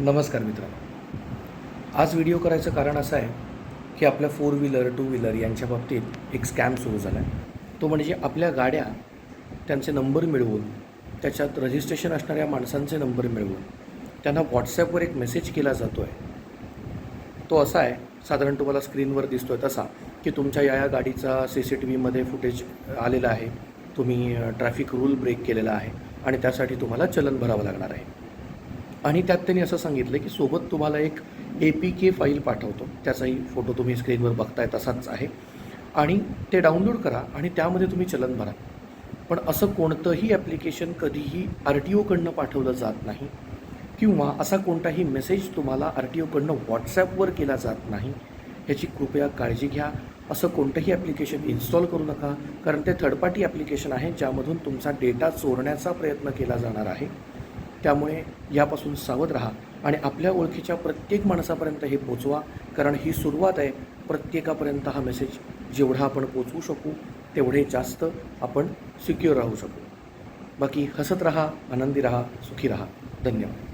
नमस्कार मित्रांनो. आज व्हिडिओ करायचं कारण असं आहे की आपल्या फोर व्हीलर टू व्हीलर यांच्या बाबतीत एक स्कॅम सुरू झाला आहे तो म्हणजे आपल्या गाड्या त्यांचे नंबर मिळवून त्याच्यात रजिस्ट्रेशन असणाऱ्या माणसांचे नंबर मिळवून त्यांना व्हॉट्सॲपवर एक मेसेज केला जातो आहे तो असा आहे साधारण तुम्हाला स्क्रीनवर दिसतो आहे तसा की तुमच्या या या गाडीचा सी सी टी व्हीमध्ये फुटेज आलेला आहे तुम्ही ट्रॅफिक रूल ब्रेक केलेला आहे आणि त्यासाठी तुम्हाला चलन भरावं लागणार आहे. आणि त्यात त्यांनी असं सांगितलं की सोबत तुम्हाला एक ए पी के फाईल पाठवतो. त्याचाही फोटो तुम्ही स्क्रीनवर बघताय तसाच आहे. आणि ते डाउनलोड करा आणि त्यामध्ये तुम्ही चलन भरा. पण असं कोणतंही ॲप्लिकेशन कधीही आर टी ओकडनं पाठवलं जात नाही. किंवा असा कोणताही मेसेज तुम्हाला आर टी ओकडनं व्हॉट्सॲपवर केला जात नाही. याची कृपया काळजी घ्या. असं कोणतंही ॲप्लिकेशन इन्स्टॉल करू नका. कारण ते थर्ड पार्टी ॲप्लिकेशन आहे ज्यामधून तुमचा डेटा चोरण्याचा प्रयत्न केला जाणार आहे. त्यामुळे यापासून सावध राहा आणि आपल्या ओळखीच्या प्रत्येक माणसापर्यंत हे पोचवा कारण ही सुरुवात आहे. प्रत्येकापर्यंत हा मेसेज जेवढा आपण पोचवू शकू तेवढे जास्त आपण सिक्युअर राहू शकू. बाकी हसत राहा आनंदी राहा सुखी राहा. धन्यवाद.